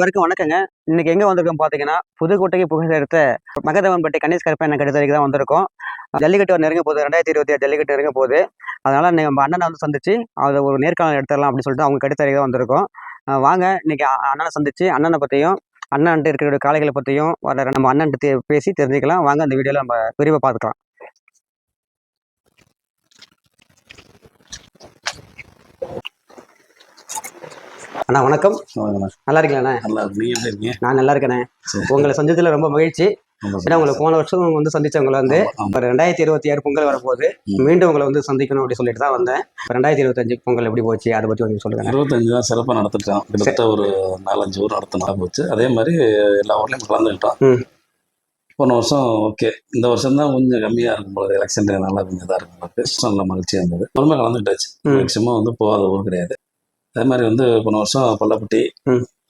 அனைவருக்கும் வணக்கங்க. இன்னைக்கு எங்க வந்திருக்கோம் பாத்தீங்கன்னா புதுக்கோட்டைக்கு புகழ் எடுத்த மகதவன்பட்டி கணேஷ் கருப்பன் கடிதத்துக்கு தான் வந்திருக்கோம். ஜல்லிக்கட்டு ஒரு நெருங்க போகுது. ரெண்டாயிரத்தி இருபத்தி ஏழு ஜல்லிக்கட்டு நெருங்க போகுது. அதனால நம்ம அண்ணனை வந்து சந்திச்சு அதை ஒரு நேர்காணல் எடுத்துடலாம் அப்படின்னு சொல்லிட்டு அவங்க கடிதத்துக்கு தான் வந்திருக்கோம். வாங்க. இன்னைக்கு அண்ணனை சந்திச்சு அண்ணனை பத்தியும் அண்ணன்ட்டு இருக்கிற காளைகளை பத்தியும் வர நம்ம அண்ணன்ட்டு பேசி தெரிஞ்சுக்கலாம். வாங்க அந்த வீடியோல நம்ம விரிவாக பார்த்துக்கலாம் அண்ணா வணக்கம். நல்லா இருக்கீங்களாண்ணே? நல்லா இருக்கீங்க? நான் நல்லா இருக்கேனே சரி. உங்களை சந்திச்சதுல ரொம்ப மகிழ்ச்சி. ரொம்ப ஏன்னா உங்களை போன வருஷம் வந்து சந்திச்சவங்களை வந்து. இப்போ ரெண்டாயிரத்தி இருபத்தி ஆறு பொங்கல் வரப்போகுது. ம். மீண்டும் உங்களை வந்து சந்திக்கணும் அப்படின்னு சொல்லிட்டு தான் வந்தேன். ரெண்டாயிரத்தி இருபத்தஞ்சு பொங்கல் எப்படி போச்சு? அதை பற்றி கொஞ்சம் சொல்லுங்க இருபத்தஞ்சு தான் சிறப்பாக நடத்திட்டோம் கிட்டத்தட்ட ஒரு நாலஞ்சு ஊர் நடத்தினா போச்சு. அதே மாதிரி எல்லா ஊர்லேயும் கலந்துக்கிட்டோம். போன வருஷம் ஓகே. இந்த வருஷம் தான் கொஞ்சம் கம்மியாக இருக்கும் போது எலெக்ஷன் நல்லா கொஞ்சம் இதாக இருக்கும் போது நல்ல மகிழ்ச்சியாக இருந்தது. பொறுமை கலந்துக்கிட்டாச்சு. ம். மேக்சிமம் வந்து போகாத ஊர் கிடையாது. அதே மாதிரி வந்து போன வருஷம் பள்ளப்பட்டி.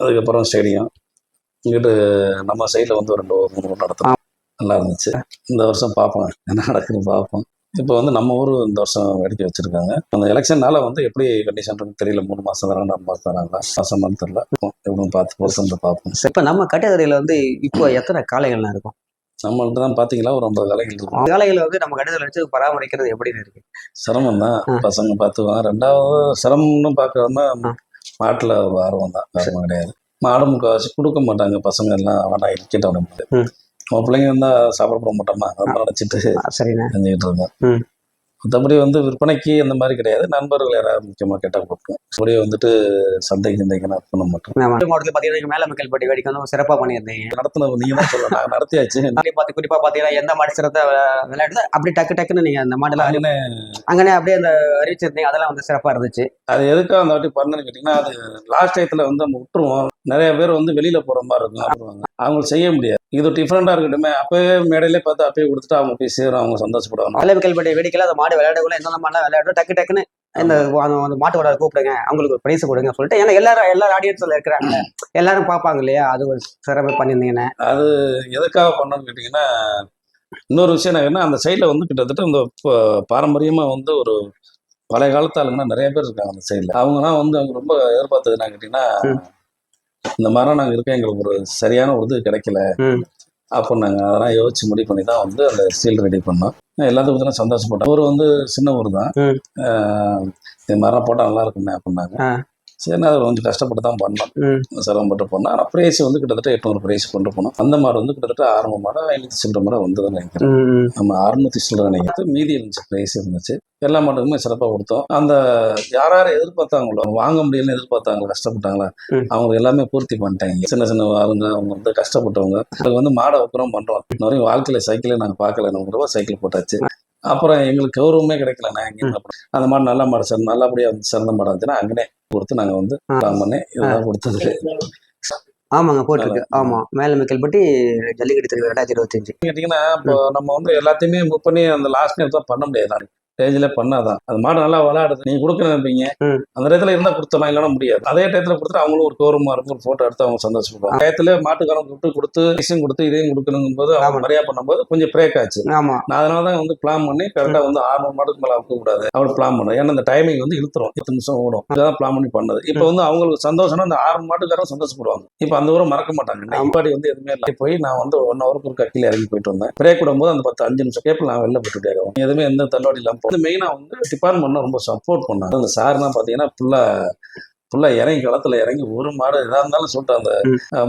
அதுக்கப்புறம் ஸ்டேடியம். இங்கிட்டு நம்ம சைடில் வந்து ஒரு ரெண்டு மூணு ஊர் நடத்தணும் நல்லா இருந்துச்சு. இந்த வருஷம் பார்ப்போம். என்ன நடக்குதுன்னு பார்ப்போம். இப்போ வந்து நம்ம ஊர் இந்த வருஷம் வேடிக்கை வச்சிருக்காங்க. அந்த எலெக்ஷன்னால வந்து எப்படி கண்டிஷன் தெரியல. மூணு மாசம் தராங்க நாலு மாசம் தராங்களா? மாசமானு தெரியல. எப்படின்னு பார்த்து பொறுத்து பார்ப்போம். இப்போ நம்ம கட்டதுறையில் வந்து இப்போ எத்தனை காளைகள்லாம் இருக்கும்? நம்மள்ட்ட தான் பார்த்தீங்களா ஒரு ஐம்பது கலைகள் இருக்கும். காளைகளை வந்து நம்ம கட்டத்தில் வச்சு பராமரிக்கிறது எப்படின்னு இருக்கு? சிரமம் தான். பசங்க பார்த்துக்குவாங்க. ரெண்டாவது சிரமம்னு பார்க்கறதுனா. மாட்டில் ஆர்வம் தான் வேறு கிடையாது. மாடு முக்கால்வாசி கொடுக்க மாட்டாங்க. பசங்க எல்லாம் விட ம். நம்ம பிள்ளைங்க இருந்தால் சாப்பிட போட மாட்டோமா அதெல்லாம் நினச்சிட்டு செஞ்சுக்கிட்டு இருந்தோம் ம். மற்றபடி வந்து விற்பனைக்கு அந்த மாதிரி கிடையாது. நண்பர்கள் யாராவது முக்கியமாக கேட்டால் கொடுப்போம். அப்படியே வந்துட்டு சந்தைக்கு சந்தைக்கு நான் பண்ண மாட்டோம். மாவட்டத்தில் பார்த்தீங்கன்னா மேல மக்கள் பட்டி வேடிக்கை வந்து சிறப்பாக பண்ணியிருந்தீங்க. நடத்தின நீங்கள் தான் சொல்லலாம் நாங்கள் நடத்தியாச்சு. நாளை பார்த்து குறிப்பாக பார்த்தீங்கன்னா எந்த மாடு சிறந்த விளை- விளையாடுதோ அப்படி டக்கு டக்குன்னு நீங்கள் அந்த மாடெல்லாம் அறி- அங்கனே அப்படியே அந்த அறிவிச்சிருந்தீங்க. அதெல்லாம் வந்து சிறப்பாக இருந்துச்சு. அது எதுக்காக அந்த வாட்டி பண்ணணும்னு கேட்டிங்கன்னா அது லாஸ்ட் டயத்தில் வந்து நம்ம விட்டுருவோம். நிறைய பேர் வந்து வெளியில் போகிற மாதிரி இருக்கும். அவங்களுக்கு செய்ய முடியாது. இது டிஃப்ரெண்ட்டாக இருக்கட்டுமே. அப்போயே மேடையிலே பார்த்து அப்பயே கொடுத்துட்டு அவங்க போய் சேரும். அவங்க சந்தோஷப்படுவாங்க. மேல மக்கள் பட்டி வேடிக்கையில் அந்த மாடு விளையாடக்குள்ள மாடெல்லாம் விளையாடும் டக்கு டக்குன்னு இந்த அந்த அந்த மாட்டோட கூப்பிடுங்க அவங்களுக்கு ஒரு பிரைஸ் கொடுங்க சொல்லிட்டு ஏன்னா எல்லாரும் எல்லாரும் ஆடியன்ஸ்ல இருக்கிறாங்க எல்லாரும் பார்ப்பாங்க இல்லையா? அது ஒரு சிறப்பு பண்ணியிருந்தீங்கன்னு. அது எதுக்காக பண்ணணும்னு கேட்டிங்கன்னா இன்னொரு விஷயம் என்னன்னா அந்த சைடில் வந்து கிட்டத்தட்ட இந்த பாரம்பரியமா வந்து ஒரு பழைய காலத்து ஆளுங்கன்னா நிறைய பேர் இருக்காங்க அந்த சைடில் அவங்கலாம் வந்து அவங்க ரொம்ப எதிர்பார்த்தது என்ன கேட்டிங்கன்னா. இந்த மாதிரிலாம் நாங்கள் இருக்கோம் எங்களுக்கு ஒரு சரியான ஒரு இது கிடைக்கல. ம். அப்போ நாங்கள் அதெல்லாம் யோசிச்சு முடிவு பண்ணி தான் வந்து அந்த ஸ்டீல் ரெடி பண்ணோம். எல்லாத்துக்கும் தான் சந்தோஷப்பட்டோம். ஊர் வந்து சின்ன ஊர் தான். இந்த மாதிரிலாம் போட்டால் நல்லா இருக்குமே அப்படின்னாங்க. சரி அது கொஞ்சம் கஷ்டப்பட்டு தான் பண்ணோம். சிரமப்பட்டு போனோம் ஆனால் ப்ரைஸ் வந்து கிட்டத்தட்ட எட்நூறு ப்ரைஸ் கொண்டு போனோம். அந்த மாடு வந்து கிட்டத்தட்ட ஆரம்ப மாடு ஐநூற்றி சில்லற மாடு வந்ததுன்னு நினைக்கிறேன். நம்ம அறுநூத்தி சில்லற நினைக்கிறது மீதி இருந்துச்சு ப்ரைஸ் இருந்துச்சு. எல்லா மாட்டுக்குமே சிறப்பாக கொடுத்தோம். அந்த யார் யார் எதிர்பார்த்தாங்களோ வாங்க முடியலன்னு எதிர்பார்த்தாங்களோ கஷ்டப்பட்டாங்களா. அவங்க எல்லாமே பூர்த்தி பண்ணிட்டாங்க. சின்ன சின்ன ஆளுங்க அவங்க வந்து கஷ்டப்பட்டவங்க. அதுக்கு வந்து மாடை வைக்கிறோம் பண்ணுறோம் இன்ன வரையும் வாழ்க்கையில் சைக்கிளே நாங்கள் பார்க்கல. நமக்கு ரூபா சைக்கிள் போட்டாச்சு. அப்புறம் எங்களுக்கு கௌரவமே கிடைக்கல நான் எங்கே அந்த மாடு நல்ல மாடு சார் நல்லபடியாக வந்து சிறந்த மாடு இருந்துச்சுன்னா அங்கனே கொடுத்து நாங்கள் வந்து ஆ. பிளான் பண்ணி இதெல்லாம் கொடுத்தது. ஆமாங்க போட்டிருக்கு. ஆமா. மேல மக்கள் பட்டி ஜல்லிக்கட்டு ரெண்டாயிரத்தி இருபத்தஞ்சு. கேட்டிங்கன்னா இப்போ நம்ம வந்து எல்லாத்தையுமே புக் பண்ணி அந்த லாஸ்ட் நேரத்தில் பண்ண முடியாது ஸ்டேஜில் பண்ணாதான். அது மாடு நல்லா விளையாடுது. நீங்கள் கொடுக்க நினைப்பீங்க. அந்த இடத்துல இருந்தால் கொடுத்தலாம் இல்லைன்னா முடியாது. அதே டயத்தில் கொடுத்துட்டு அவங்களும் ஒரு கௌரவமாக இருக்கும் ஒரு ஃபோட்டோ எடுத்து அவங்க சந்தோஷப்படுவாங்க. டயத்துல மாட்டுக்காரன் கூப்பிட்டு கொடுத்து இதையும் கொடுத்து இதையும் கொடுக்கணுங்கும் போது அவங்க. மரியாதை பண்ணும்போது கொஞ்சம் பிரேக் ஆச்சு. ஆமா. நான் அதனால தான் வந்து பிளான் பண்ணி கரெக்டாக வந்து ஆறு மாடுக்கு மேலே வைக்க கூடாது. அப்படி பிளான் பண்ணேன் ஏன்னா அந்த டைமிங் வந்து இழுத்துரும். பத்து நிமிஷம் ஓடும். இதான் பிளான் பண்ணி பண்ணது. இப்போ வந்து அவங்களுக்கு சந்தோஷம்னா அந்த ஆறு மாட்டுக்காரன் சந்தோஷப்படுவாங்க. இப்போ அந்த ஊரை மறக்க மாட்டாங்க. அம்பாடி வந்து எதுவுமே இல்லை. போய் நான் வந்து ஒன் ஹவருக்கு ஒரு கட்டில இறங்கி போயிட்டு வந்தேன். பிரேக் விடும்போது அந்த பத்து அஞ்சு நிமிஷம் கேப்பில் நான் வெளில போட்டுட்டே இருக்கோம் எதுவுமே எந்த தள்ளுவாடி இல்லாமல் மெயினாக வந்து டிபார்ட்மெண்ட் ரொம்ப சப்போர்ட் பண்ணாங்க. அந்த சார்லாம் பார்த்தீங்கன்னா ஃபுல்லாக ஃபுல்லாக இறங்கி களத்துல இறங்கி ஒரு மாடு எதாக இருந்தாலும் சொல்லிட்டு அந்த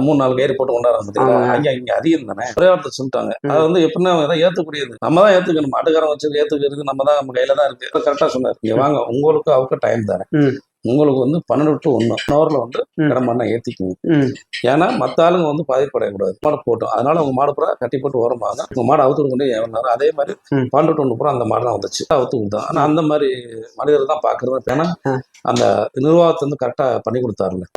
மூணு நாலு கயிறு போட்டு கொண்டாடுறாங்க பார்த்தீங்களா. அங்கே இங்கே அதிகம் தானே? ஒரே வார்த்தை சொல்லிட்டாங்க அது வந்து எப்படின்னா எதாவது ஏற்றுக்கூடியது நம்ம தான் ஏற்றுக்கணும் மாட்டுக்காரன் வச்சு ஏற்றுக்கிறது நம்ம தான் நம்ம கையில் தான் இருக்குது கரெக்டாக சொன்னார். இங்கே வாங்க. உங்களுக்கு அவருக்கு டைம் தரேன். ம். உங்களுக்கு வந்து பன்னெண்டு டு ஒன்று ஹவரில் வந்து ம். கடமாடினா ஏற்றிக்குங்க ஏன்னா மற்ற ஆளுங்க வந்து பாதிப்படையக்கூடாது மாடு போட்டோம். அதனால உங்க மாடு பூரா கட்டி போட்டு ஓரமாக உங்க மாடு அவுத்து கொண்டு எவ்வளோ அதே மாதிரி. பன்னெண்டு டு ஒன்று பூரா அந்த மாடுலாம் வந்துச்சு. அவுத்து கொடுத்தோம். ஆனால் அந்த மாதிரி மனிதர்கள் தான் பார்க்குறது ஏன்னா. அந்த நிர்வாகத்தை வந்து கரெக்டாக பண்ணி கொடுத்தாருல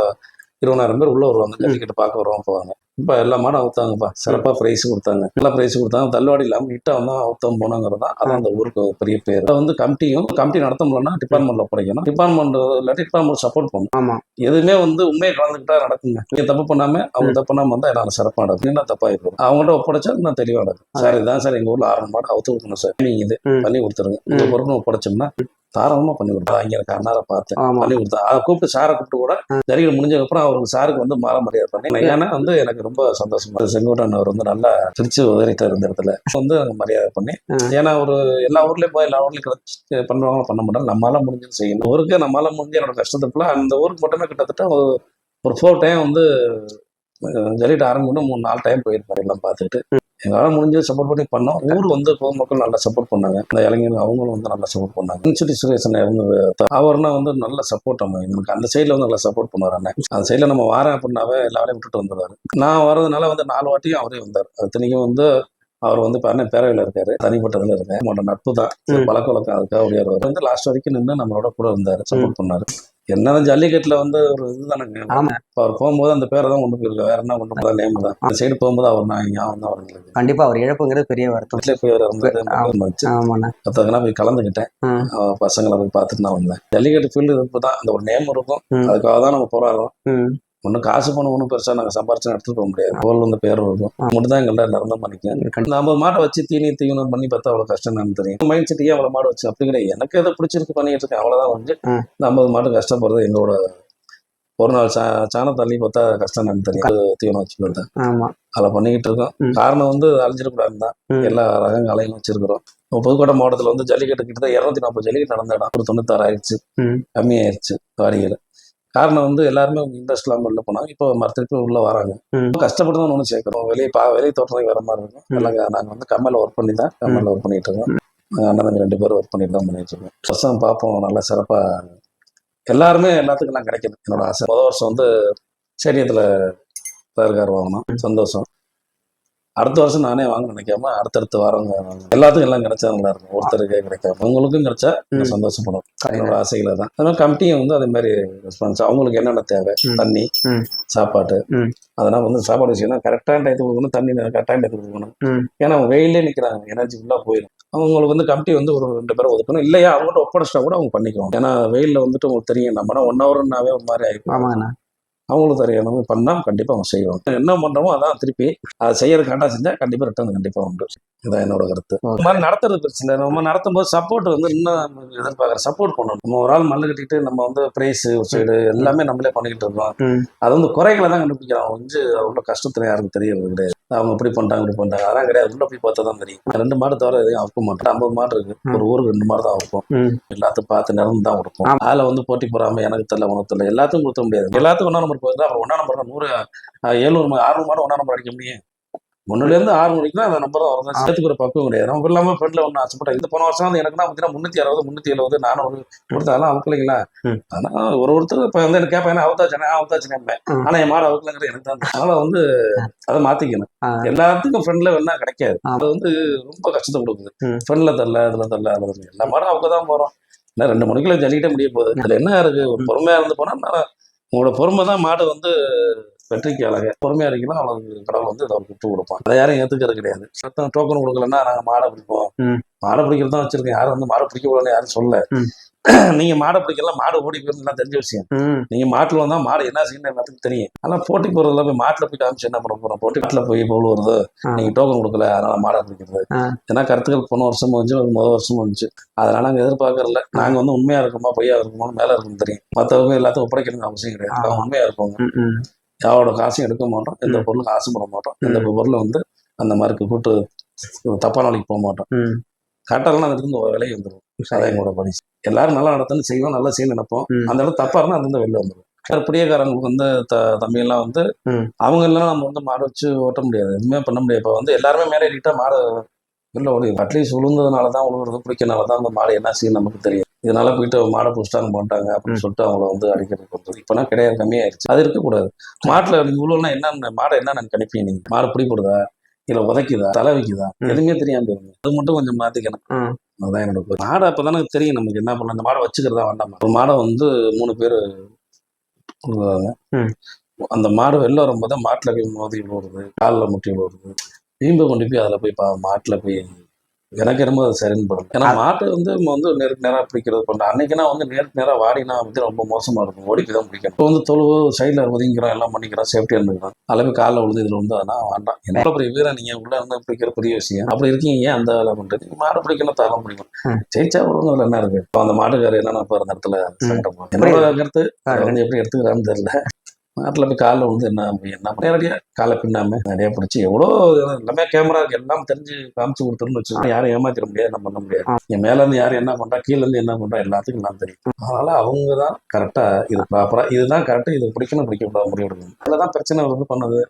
இருபதாயிரம் பேர் உள்ள வருவாங்க. ஜல்லிக்கட்டு பார்க்க வருவாங்க போவாங்க. இப்போ எல்லா மாடும் அவுத்தாங்கப்பா. சிறப்பாக ப்ரைஸ் கொடுத்தாங்க. நல்லா ப்ரைஸ் கொடுத்தாங்க. தள்ளுவாடி இல்லாமல் நீட்டாக வந்து அவுத்தம் போனாங்கிறது தான் அதான் அந்த ஊருக்கு பெரிய பேர். அதை வந்து கமிட்டியும் கமிட்டி நடத்த முடியலன்னா டிபார்ட்மெண்ட்டில் ஒப்படைக்கணும் டிபார்ட்மெண்ட் இல்லாட்டி டிபார்ட்மெண்ட் சப்போர்ட் பண்ணணும். ஆமா. எதுவுமே வந்து உண்மையை கலந்துக்கிட்டா நடக்குங்க. நீங்க தப்பு பண்ணாம அவங்க தப்பு பண்ணாம வந்தா என்னால சிறப்பா நடக்கும் என்ன தப்பா இருக்கும் அவங்கள்ட்ட ஒப்படைச்சா இன்னும் தெளிவா நடக்கும் சார் இதான் சார் எங்க ஊர்ல ஆறு மாடு அவுத்து கொடுக்கணும் சார். நீங்க இது. பண்ணி கொடுத்துருங்க. உங்க பொருட்கள் ஒப்படைச்சோம்னா தாராளமா பண்ணி கொடுத்தா அங்க எனக்கு அண்ணார பார்த்தேன். பண்ணி கொடுத்தா. அதை கூப்பிட்டு சாரை கூப்பிட்டு கூட ஜரிகள் முடிஞ்சதுக்கு அப்புறம் அவருக்கு சாருக்கு வந்து மாற மரியாதை பண்ணி. ஏன்னா வந்து எனக்கு ரொம்ப சந்தோஷமா செங்கோட்டன் அவர் வந்து நல்லா திருச்சி உதவிட்டார் இந்த இடத்துல. வந்து மரியாதை பண்ணி. ஏன்னா ஒரு எல்லா ஊர்லயும் போய் எல்லா ஊர்லயும் கிடைச்சு பண்ணுவாங்க பண்ண மாட்டாங்க. நம்மளால முடிஞ்சது செய்யணும். ஊருக்கு நம்மளால முடிஞ்ச என்னோட கஷ்டத்துக்குள்ள அந்த ஊருக்கு மட்டுமே கிட்டத்தட்ட ஒரு ஒரு ஃபோர் டைம் வந்து ஜல்லிட்டு ஆரம்பிக்கணும் மூணு நாலு டைம் போயிருப்பாரு எல்லாம் பார்த்துட்டு. எங்களால் முடிஞ்சது சப்போர்ட் பண்ணி பண்ணோம். ஊர் வந்து பொதுமக்கள் நல்லா சப்போர்ட் பண்ணாங்க. இந்த இளைஞர்கள் அவங்களும் வந்து நல்லா சப்போர்ட் பண்ணாங்க. இன்ஸ்டியூட் சுரேசன் இருந்து அவர்னா வந்து நல்ல சப்போர்ட் நம்ம நமக்கு அந்த சைடில் வந்து நல்லா சப்போர்ட் பண்ணுவார் அண்ணன். அந்த சைடில் நம்ம வரேன் அப்படின்னாவே எல்லா வேலையும் விட்டுட்டு வந்துடுவார் நான் வரதுனால வந்து நாலு வாட்டியும் அவரே வந்தார். அத்தனைக்கும் வந்து அவர் வந்து அண்ணன் பேரவையில் இருக்காரு. தனிப்பட்டதில் இருக்கேன் அவங்களோட நட்பு தான். பழக்க வழக்கம் அதுக்காக அவர் வந்து லாஸ்ட் வரைக்கும் நின்று நம்மளோட கூட இருந்தார். சப்போர்ட் பண்ணாரு. என்னதான் ஜல்லிக்கட்டில் வந்து ஒரு இதுதானங்க. ஆமா. இப்போ அவர் போகும்போது அந்த பேரை தான் கொண்டு போயிருக்காரு. வேற என்ன கொண்டு போதா நேம் தான். அந்த சைடு போகும்போது அவர் நான் ஞாபகம் தான் அவர்களுக்கு கண்டிப்பா அவர் இழப்புங்கிறது பெரிய வருத்தம். வீட்டிலே போய் வந்து ஆமாண்ணா. மற்றவங்களாம் போய் கலந்துக்கிட்டேன். பசங்களை போய் பார்த்துட்டு நான் வந்தேன். ஜல்லிக்கட்டு ஃபீல்டு இப்போ தான் அந்த ஒரு நேம் இருக்கும். அதுக்காக தான் நம்ம போராடுறோம். ஒன்றும் காசு பணம் ஒன்றும் பெருசாக நாங்கள் சம்பாரிச்சு எடுத்துட்டு போக முடியாது. கோல் வந்து பேர் இருக்கும் மட்டும் தான் எங்கள்ட்ட நிரந்தரம் பண்ணிக்கேன் ஐம்பது மாட்டை வச்சு தீனி தீவனம் பண்ணி பார்த்தா அவ்வளோ கஷ்டம் தான் தெரியும். மைண்ட் செட் ஏன் அவ்வளோ மாடு வச்சு? அப்படி கிடையாது. எனக்கு எதை பிடிச்சிருக்கு பண்ணிட்டு இருக்கேன். அவ்வளோதான் வந்து. இந்த ஐம்பது மாடு கஷ்டப்படுறது எங்களோட ஒரு நாள் சா சாண தள்ளி பார்த்தா கஷ்டம் தான் தெரியும். அது தீவனம் வச்சு பார்த்தா ஆமா. அதில் பண்ணிக்கிட்டு இருக்கோம். காரணம் வந்து அழிஞ்சிடக்கூடாது தான். எல்லா ரகங்க அலையும் வச்சிருக்கிறோம். புதுக்கோட்டை மாவட்டத்தில் வந்து ஜல்லிக்கட்டு கிட்ட இரநூத்தி நாற்பது ஜல்லிக்கட்டு நடந்த இடம். ஒரு தொண்ணூத்தாறு ஆயிடுச்சு. கம்மியாயிருச்சு. வாடிக்கையில். காரணம் வந்து எல்லாருமே இன்ட்ரெஸ்ட் இல்லாமல் உள்ள போனாங்க. இப்போ மறுத்திருப்பி உள்ள வராங்க. கஷ்டப்பட்டு தான் ஒன்று சேர்க்குறோம் வெளியே பா வெளியே தோட்டத்துக்கு வர மாதிரி இருக்கும். எல்லாம் நாங்கள் வந்து கம்மலில் ஒர்க் பண்ணி தான் கம்மலில் ஒர்க் பண்ணிட்டு இருக்கோம். அண்ணன் ரெண்டு பேரும் ஒர்க் பண்ணிட்டு தான் பண்ணிட்டு இருக்கோம். வருஷம் பார்ப்போம். நல்லா சிறப்பாக எல்லாருமே எல்லாத்துக்கும் நான் கிடைக்குது என்னோட ஆசை. முதல் வருஷம் வந்து ஸ்டேடியத்தில் தயாரிக்கார் வாங்கணும் சந்தோஷம். அடுத்த வருஷம் நானே வாங்க நினைக்காம அடுத்தடுத்து வாங்க. எல்லாத்துக்கும் எல்லாம் கிடைச்சா நல்லா இருக்கும். ஒருத்தருக்கே கிடைக்காம. உங்களுக்கும் கிடைச்சா. சந்தோஷப்படும் என்னோட ஆசைகளை தான். அதனால கமிட்டியும் வந்து அதே மாதிரி ரெஸ்பான்ஸ் அவங்களுக்கு என்னென்ன தேவை. தண்ணி. சாப்பாடு. அதெல்லாம் வந்து சாப்பாடு விஷயம் கரெக்டான டயத்துக்கு கொடுக்கணும். தண்ணி கரெக்டான டயத்துக்கு கொடுக்கணும். ஏன்னா அவங்க வெயிலே நிற்கிறாங்க எனர்ஜி ஃபுல்லாக போயிடும் அவங்களுக்கு வந்து கமிட்டி வந்து ஒரு ரெண்டு பேரும் ஒதுக்கணும். இல்லையா அவங்கள்ட்ட ஒப்படைச்சிட்டா கூட அவங்க பண்ணிக்குவாங்க. ஏன்னா வெயிலில் வந்துட்டு உங்களுக்கு தெரியும். நம்ம ஒன் ஹவர்னாவே ஒரு மாதிரி ஆகிடும் ஆமாங்கண்ணா. அவங்களுக்கு தெரியணும் பண்ணால் கண்டிப்பாக அவங்க செய்வாங்க. என்ன பண்ணுறோமோ அதான் திருப்பி அதை செய்யறது கரெக்டாக செஞ்சால் கண்டிப்பாக ரிட்டர்ன் கண்டிப்பாக உண்டு. இதான் என்னோட கருத்து. இந்த மாதிரி நடத்துறது பிரச்சனை. நம்ம நடத்தும் போது சப்போர்ட் வந்து இன்னும் எதிர்பார்க்குற சப்போர்ட் பண்ணணும். நம்ம ஒரு ஆள் மல்லு கட்டிட்டு நம்ம வந்து ப்ரைஸ் சைடு எல்லாமே நம்மளே பண்ணிக்கிட்டு இருக்கோம். அது வந்து குறைகளை தான் கண்டுபிடிக்கிறோம் வந்து உள்ள கஷ்டத்துல யாருக்கும் தெரியறது கிடையாது. அவங்க இப்படி பண்ணிட்டாங்க இப்படி பண்ணிட்டாங்க. அதெல்லாம் கிடையாது. உள்ள போய் பார்த்தா தான் தெரியும் ரெண்டு மாடு தவிர எதையும் அவுக்க மாட்டோம். ஐம்பது மாடு இருக்கு. ஒரு ஊருக்கு ரெண்டு மாடு தான் அவுப்போம். ம். எல்லாத்தையும் பார்த்து நிறந்து தான் கொடுப்போம். அதில் வந்து போட்டி போடாம எனக்கு தெரியல உனக்கு தெரியல. எல்லாத்துக்கும் கொடுத்த முடியாது. எல்லாத்துக்கும் ஒன்றா நம்பர் போயிருந்தா அப்புறம் ஒன்றா நம்பர் நூறு மா- அறுநூறு மாடு ஒன்றா நம்பர் அடிக்க முடியும். ஒன்றுலேருந்து ஆறு மணிக்குனா அந்த நம்பர் தான் வரும். சேர்த்துக்கு ஒரு பக்குவம் கிடையாது. நம்ம இல்லாமல் ஃப்ரெண்டில் ஒன்று ஆசைப்பட்டேன் இந்த போன வருஷம் வந்து எனக்குன்னா பார்த்தீங்கன்னா முந்நூற்றி அறுபது முந்நூற்றி எழுபது நானூறு கொடுத்தாலும் அவுக்கலைங்களா ம். ஆனால் ஒரு ஒருத்தர் இப்போ வந்து எனக்கு கேட்பேன் அவுத்தாச்சுனே அவுத்தாச்சுனே ம். ஆனால் என் மாடு அவுக்கலைங்கிற எனக்கு தான். அதனால் வந்து அதை மாற்றிக்கணும் ஆ. எல்லாத்துக்கும் ஃப்ரெண்டில் வேணா கிடைக்காது. அது வந்து ரொம்ப கஷ்டத்தை கொடுக்குது. ஃப்ரெண்டில் தரல இதில் தரல அதில் எல்லா மாடும் அவுக்க தான் போகிறோம் இல்லை ரெண்டு மணிக்குள்ள ஜல்லிக்கிட்டே முடிய போகுது. இதில் என்ன இருக்குது ஒரு பொறுமையாக இருந்து போனால் உங்களோட பொறுமை தான் மாடு வந்து வெற்றிக்கு அழக பொறுமையாக இருக்கலாம் அவங்களுக்கு கடவுள் வந்து இதை விட்டு கொடுப்பான் அதை யாரும் ஏற்றுக்கிறது கிடையாது. சத்தம் டோக்கன் கொடுக்கலன்னா நாங்கள் மாடை பிடிப்போம். மாடை பிடிக்கிறது தான் வச்சிருக்கேன். யாரும் வந்து மாடை பிடிக்க கூடாதுன்னு யாரும் சொல்ல. நீங்க மாடை பிடிக்கலாம் மாடு ஓடி போயிருந்தா தெரிஞ்ச விஷயம். நீங்க மாட்டுல வந்தா மாடு என்ன செய்யணும் எல்லாத்துக்கும் தெரியும். ஆனா போட்டி போறதுல போய் மாட்டுல போய் காமிச்சு என்ன பண்ண போறோம்? போட்டி மாட்டுல போய் பவுல் வருது. நீங்க டோக்கன் கொடுக்கல அதனால மாடை பிடிக்கிறது. ஏன்னா கருத்துக்கள் போன வருஷம் வந்துச்சு ஒரு முதல் வருஷம் வந்துச்சு அதனால நாங்க எதிர்பார்க்கறல நாங்க வந்து உண்மையா இருக்குமா பொய்யா இருக்குமா மேல இருக்குன்னு தெரியும். மத்தவங்க எல்லாத்தையும் ஒப்படைக்கணுங்க அவசியம் கிடையாது. ஆ. நாங்க உண்மையா இருப்போங்க. யாரோட காசையும் எடுக்க மாட்டோம். எந்த ம். பொருளுக்கும் ஆசைப்பட மாட்டோம். எந்த பொருளை வந்து அந்த மாதிரி கூட்டு தப்பான வழிக்கு போக மாட்டோம். ம். கரெக்டாக நான் இருந்து ஒரு விலையை வந்துடும் அதான் எங்களோட பணி. எல்லாரும் நல்லா நடத்தணும் செய்வோம் நல்லா செய்ய நினைப்போம். அந்த இடம் தப்பா இருந்தால் அந்த வெளில வந்துடும் பிரியக்காரங்களுக்கு வந்து த தம்பியெல்லாம் வந்து. அவங்க எல்லாம் நம்ம வந்து மாடு வச்சு ஓட்ட முடியாது. எதுவுமே பண்ண முடியாது. இப்போ வந்து எல்லாருமே மேலே ஏறிட்டா மாடு வெளில ஓடி அட்லீஸ்ட் விழுந்ததுனால தான் உழுவுறது பிடிக்கனால தான் அந்த மாடு என்ன செய்யும் நமக்கு தெரியும் இதனால போயிட்டு மாடை பிடிச்சிட்டாங்க போட்டாங்க அப்படின்னு சொல்லிட்டு அவங்கள வந்து அடிக்கிறது பண்ணுறது இப்போனா கிடையாது கம்மியாயிருச்சு. அது இருக்கக்கூடாது. மாட்டில் உழுவுனா என்னென்ன மாடை என்ன கணிப்பீங்க நீங்கள் மாடு பிடிப்படுதா இல்லை உதைக்குதா? தலை வைக்குதா. எதுவுமே தெரியாம போயிருங்க. அது மட்டும் கொஞ்சம் மாற்றிக்கணும் ம். அதுதான் என்னோட. மாடை அப்போ தானே தெரியும் நமக்கு என்ன பண்ணலாம் இந்த மாடை வச்சுக்கிறதா வேண்டாமா? ஒரு மாடை வந்து மூணு பேர் கொடுக்குறாங்க. அந்த மாடு வெளில வரும்போது மாட்டில் போய் மோதி விழுவுறது காலில் முட்டி விழுவுறது வீம்பு கொண்டு போய் அதில் போய் பா மாட்டில் போய் எனக்கு என்னமோ அது சரின்னு படும் ஏன்னா மாட்டு வந்து நம்ம வந்து நேருக்கு நேராக பிடிக்கிறது பண்ணுறோம் அன்னைக்குனா வந்து நேருக்கு நேராக வாடினா வந்து ரொம்ப மோசமாக இருக்கும் ஓடி போய் தான் பிடிக்கணும் இப்போ வந்து தொழுவு சைடில் ஒதுங்கிறோம் எல்லாம் பண்ணிக்கிறோம் சேஃப்டியாக இருந்துக்கிறோம் போய் காலில் விழுந்து இதில் வந்து அதெல்லாம் வேண்டாம் என்ன பெரிய வீரன் நீங்கள் உள்ள இருந்து பிடிக்கிற பெரிய விஷயம். அப்படி இருக்கீங்க ஏன் அந்த வேலை பண்ணுறது மாடு பிடிக்கணும் தாகம் பிடிக்கும். ஜெயிச்சா விடுங்க அதில் என்ன இருக்கு? இப்போ அந்த மாட்டுக்காரர் என்னென்ன இப்போ அந்த இடத்துல சங்கடம் என்னோட கருத்து எப்படி எடுத்துக்கிறான்னு தெரியல. நாட்டில் போய் காலில் வந்து என்ன என்ன நேரடியாக காலை பின்னாம நிறைய பிடிச்சி எவ்வளோ எல்லாமே கேமரா எல்லாம் தெரிஞ்சு காமிச்சு கொடுத்துருன்னு வச்சு யாரும் ஏமாத்திட முடியாது என்ன பண்ண முடியாது. என் மேல இருந்து யார் என்ன பண்றா கீழ இருந்து என்ன பண்றா எல்லாத்துக்கும் எல்லாம் தெரியும். அதனால அவங்க தான் கரெக்டா இது ப்ராப்பரா இதுதான் கரெக்டா இது பிடிக்கணும் பிடிக்க கூடாது முடிவு எடுக்கணும் அதுலதான் பிரச்சனை வருது பண்ணுது.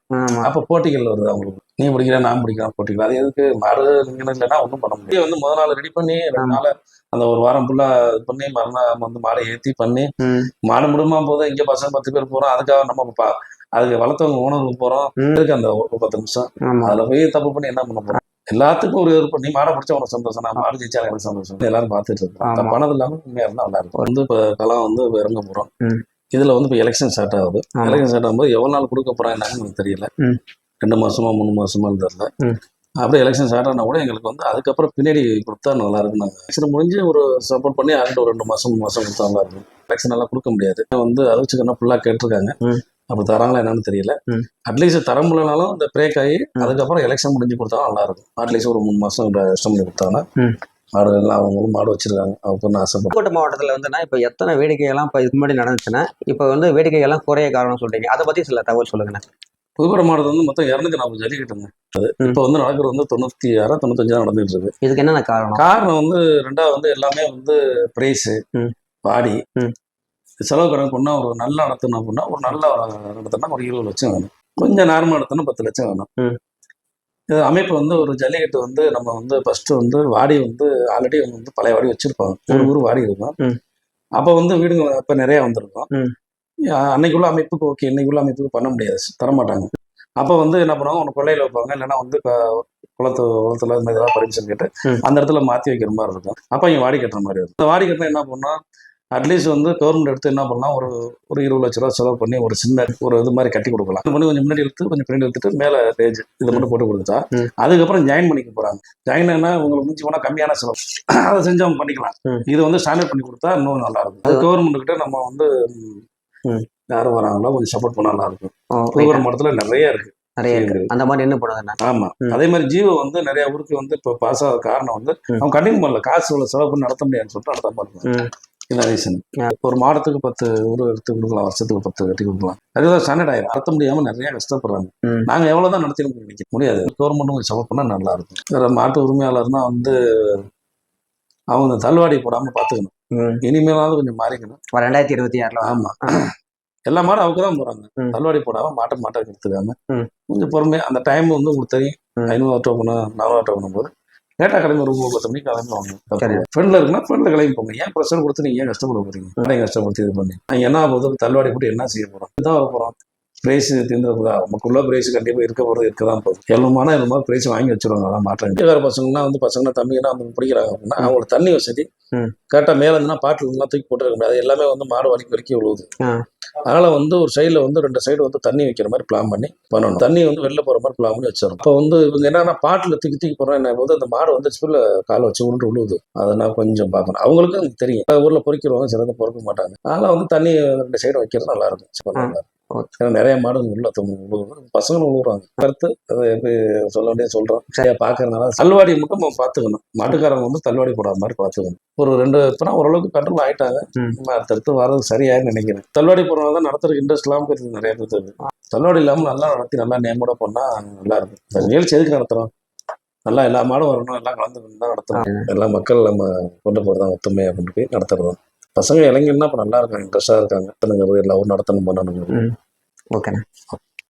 அப்ப போட்டிகள் வருது அவங்களுக்கு. நீ பிடிக்கிற நான் பிடிக்கிறேன் போட்டிகள் அது எதுக்கு? மாடு நீங்க இல்லைன்னா ஒன்றும் பண்ண முடியாது. வந்து முதல் நாள் ரெடி பண்ணி ரெண்டு நாள் அந்த ஒரு வாரம் ஃபுல்லா இது பண்ணி மறுநாள் வந்து மாடை ஏத்தி பண்ணி. மாடு முடியுமா போதும் இங்க பசங்க பத்து பேர் போறோம் அதுக்காக நம்ம பா அதுக்கு வளர்த்தவங்க ஓனருக்கு போறோம். அதுக்கு அந்த ஒரு பத்து நிமிஷம்? அதுல போய் தப்பு பண்ணி என்ன பண்ண போறோம்? எல்லாத்துக்கும் ஒரு இது பண்ணி மாடை பிடிச்சா உனக்கு சந்தோஷம் நான் மாடு ஜெயிச்சா எனக்கு சந்தோஷம். எல்லாரும் பார்த்துட்டு இருக்கோம் ஆமா. தப்பானது இல்லாம உண்மையா இருந்தா நல்லா இருக்கும். வந்து இப்போ களம் வந்து இறங்க போறோம். ம். இதுல வந்து இப்போ எலெக்ஷன் ஸ்டார்ட் ஆகுது. எலெக்ஷன் ஸ்டார்ட் ஆகும்போது எவ்வளவு நாள் கொடுக்க போறாங்க என்னன்னு எனக்கு தெரியல. ரெண்டு மாசமா மூணு மாசமா ம். அப்படியே எலெக்ஷன் ஸ்டார்ட் ஆனா கூட எங்களுக்கு வந்து அதுக்கப்புறம் பின்னாடி கொடுத்தா நல்லா இருக்கும் நாங்கள் எலெக்ஷன் முடிஞ்சு ஒரு சப்போர்ட் பண்ணி ஆண்டு ஒரு ரெண்டு மாசம் மூணு மாசம் கொடுத்தா நல்லா இருக்கும் எலெக்ஷன் எல்லாம் கொடுக்க முடியாது வந்து அறிவிச்சுக்கணும் ஃபுல்லாக கேட்டிருக்காங்க. அப்படி தராங்களா என்னன்னு தெரியல. அட்லீஸ்ட் தர முடியலனாலும் இந்த பிரேக் ஆகி. அதுக்கப்புறம் எலெக்ஷன் முடிஞ்சு கொடுத்தா நல்லா இருக்கும் அட்லீஸ்ட் ஒரு மூணு மாசம் இஷ்டம் பண்ணி கொடுத்தாங்கன்னா ம். மாடு எல்லாம் அவங்களும் மாடு வச்சிருக்காங்க அவங்க ஆசைப்பட்டு புதுக்கோட்டை மாவட்டத்தில் வந்துன்னா இப்போ எத்தனை வேடிக்கைகள்லாம் இப்போ இதுக்கு முன்னாடி நடந்துச்சுன்னா இப்போ வந்து வேடிக்கைகள்லாம் குறைய காரணம் சொல்றீங்க அதை பத்தி சில தகவல் சொல்லுங்கண்ணே புதுக்கோட்டை மாவட்டத்தில் வந்து மொத்தம் இரநூத்தி நாற்பது ஜல்லிக்கட்டுங்க அது. இப்போ வந்து நடக்கிறது வந்து தொண்ணூற்றி ஆறா தொண்ணூத்தஞ்சா நடந்துட்டு இருக்கு இதுக்கு என்னென்ன காரணம் காரணம் வந்து ரெண்டாவது வந்து எல்லாமே வந்து பிரைஸு. பாடி. செலவு கணக்கு பண்ணால் ஒரு நல்ல நடத்தணும் அப்படின்னா ஒரு நல்ல நடத்தினா ஒரு இருபது லட்சம் வேணும் கொஞ்சம் நார்மல் நடத்தினா பத்து லட்சம் வேணும். இது அமைப்பு வந்து ஒரு ஜல்லிக்கட்டு வந்து நம்ம வந்து ஃபர்ஸ்ட் வந்து வாடி வந்து ஆல்ரெடி வந்து பழைய வாடி வச்சிருப்பாங்க ஒரு. ஊர் வாடி இருக்கும். அப்போ வந்து வீடுங்க இப்போ நிறைய வந்திருக்கும் அன்னைக்குள்ள அமைப்புக்கு ஓகே இன்னைக்குள்ள அமைப்புக்கு பண்ண முடியாது. தரமாட்டாங்க. அப்போ வந்து என்ன பண்ணுவாங்க? ஒன்று கொள்ளையில் வைப்பாங்க. இல்லைன்னா வந்து குளத்து குளத்துல இந்த மாதிரி ஏதாவது பர்மிஷன் கேட்டு. அந்த இடத்துல மாற்றி வைக்கிற மாதிரி இருக்கும். அப்போ இங்கே வாடி கட்டுற மாதிரி இருக்கும். இந்த வாடி கட்டினா என்ன பண்ணோம் அட்லீஸ்ட் வந்து கவர்மெண்ட் எடுத்து என்ன பண்ணலாம்? ஒரு ஒரு இருபது லட்ச ரூபா செலவு பண்ணி ஒரு சின்ன ஒரு இது மாதிரி கட்டி கொடுக்கலாம். பண்ணி கொஞ்சம் முன்னாடி எடுத்து கொஞ்சம் பின்னாடி எடுத்துட்டு மேலே ஸ்டேஜ் இதை மட்டும் போட்டு கொடுத்தா. அதுக்கப்புறம் ஜாயின் பண்ணிக்க போறாங்க. ஜாயின் ஆனா உங்களுக்கு முடிஞ்சு போனால் கம்மியான செலவு. அதை செஞ்சு அவங்க பண்ணிக்கலாம். இது வந்து ஸ்டாண்டர்ட் பண்ணி கொடுத்தா இன்னும் நல்லா இருக்கும். அது கவர்மெண்ட் கிட்ட நம்ம வந்து. யாரும் வராங்களோ கொஞ்சம் சப்போர்ட் பண்ணா நல்லா இருக்கும் ஓ, புதுக்கோட்டை மாவட்டத்தில் நிறைய இருக்கு. நிறைய இருக்கு. அந்த மாதிரி என்ன பண்ணுதுண்ணா ஆமா. அதே மாதிரி ஜீவோ வந்து நிறைய ஊருக்கு வந்து இப்போ பாஸ் ஆக காரணம் வந்து. அவங்க கண்டினியூ பண்ணல. காசு இவ்வளவு செலவு பண்ணி நடத்த முடியாதுன்னு சொல்லிட்டு நடத்தாம இருக்காங்க ம். இதான் ரீசன். ஒரு மாதத்துக்கு பத்து ஊர் எடுத்து கொடுக்கலாம். வருஷத்துக்கு பத்து கட்டி கொடுக்கலாம். அதுதான் ஸ்டாண்டர்ட் ஆயிரும். நடத்த முடியாம நிறைய கஷ்டப்படுறாங்க. நாங்க எவ்வளவுதான் நடத்தி நினைக்க முடியாது. கவர்மெண்ட்டும் கொஞ்சம் சப்போர்ட் பண்ணா நல்லா இருக்கும். வேற மாட்டு உரிமையாளர்னா வந்து அவங்க தள்ளுவாடி போடாம பாத்துக்கணும். இனிமேலாவது கொஞ்சம் மாறிக்கணும். ரெண்டாயிரத்தி இருபத்தி ஆறுல ஆமா. எல்லா மாடும் அவங்க தான் போறாங்க. தள்ளுவாடி போடாம மாட்டை மாட்டை எடுத்துக்காம. கொஞ்சம் பொறுமையா அந்த டைம் வந்து உங்களுக்கு தெரியும். ஐநூறு பண்ணணும் நானூறு ஆட்டோ பண்ணும்போது லேட்டாக கிளம்பி ஒரு பத்து மணிக்கு கிளம்பி சரி. வாங்க ஃப்ரெண்டில் இருக்குன்னா ஃப்ரெண்டில் கிளம்பி போங்க. ஏன் ப்ரெஷர் கொடுத்து நீங்கள் ஏன் கஷ்டப்பட போறீங்க கஷ்டப்படுத்தி இது பண்ணி என்ன போதும் தள்ளுவாடி போட்டு என்ன செய்ய போகிறோம் இதுதான் வர போகிறோம் பிரைஸ் தீர்ந்துருக்குதா நமக்குள்ள பிரைஸ் கண்டிப்பாக இருக்க போகிறது இருக்க தான் போகுது எவ்வளோமான இந்த மாதிரி பிரைஸ் வாங்கி வச்சிருவாங்க அதான் மாற்றம் வேறு பசங்கன்னா வந்து பசங்கன்னா தம்பிங்கன்னா வந்து பிடிக்கிறாங்க அப்படின்னா அவங்களுக்கு தண்ணி வசதி. கரெக்டாக மேலே இருந்தால் பாட்டில் இருந்தால் தூக்கி போட்டு இருக்க முடியாது எல்லாமே வந்து மாடு வலிக்கு வலிக்க விழுவுது. அதனால வந்து ஒரு சைடில் வந்து ரெண்டு சைடு வந்து தண்ணி வைக்கிற மாதிரி பிளான் பண்ணி பண்ணணும். தண்ணி வந்து வெளில போகிற மாதிரி பிளான் பண்ணி வச்சிடணும். இப்போ வந்து இவங்க என்னன்னா பாட்டில் தூக்கி தூக்கி போகிறோம் என்ன போது அந்த மாடு வந்து ஸ்பீடில் காலை வச்சு உருண்டு விழுவுது அதை நான் கொஞ்சம் பார்க்கணும். அவங்களுக்கும் தெரியும். ஊரில் பொறிக்கிறவங்க சிறந்த பொறுக்க மாட்டாங்க. அதனால வந்து தண்ணி ரெண்டு சைடு வைக்கிறது நல்லா இருக்கும். நிறைய மாடு உள்ள பசங்களும் விழுவுறாங்க கருத்து அதை எப்படி சொல்ல வேண்டிய சொல்கிறோம் சரியா பார்க்கறதுனால தள்ளுவாடி மட்டும் பார்த்துக்கணும் மாட்டுக்காரங்க வந்து தள்ளுவாடி போடாத மாதிரி பார்த்துக்கணும் ஒரு ரெண்டு இப்போ ஓரளவுக்கு கண்ட்ரோல். நம்ம அடுத்தடுத்து வரது சரியாயின்னு நினைக்கிறேன். தள்ளுவாடி போறவங்க தான் நடத்துறதுக்கு இன்ட்ரெஸ்ட் இல்லாமல் போயிருக்கு நிறைய பேருக்கு தள்ளுவாடி இல்லாமல் நல்லா நடத்தி நல்லா நேமோட பண்ணா நல்லா இருக்கும். நிகழ்ச்சி எதுக்கு நடத்துறோம்? நல்லா எல்லா மாடும் வரணும் எல்லாம் கலந்துக்கணும் தான் நடத்துறோம் எல்லா மக்கள் நம்ம கொண்டு போகிறதா ஒத்துமை அப்படின்னு போய் நடத்துறோம் பசங்க இளைஞர்னா இப்போ நல்லா இருக்காங்க இன்ட்ரெஸ்டாக இருக்காங்க. நடத்தணுங்கிறது எல்லாரும் நடத்தணும் பண்ணணுங்கிறது Volcana.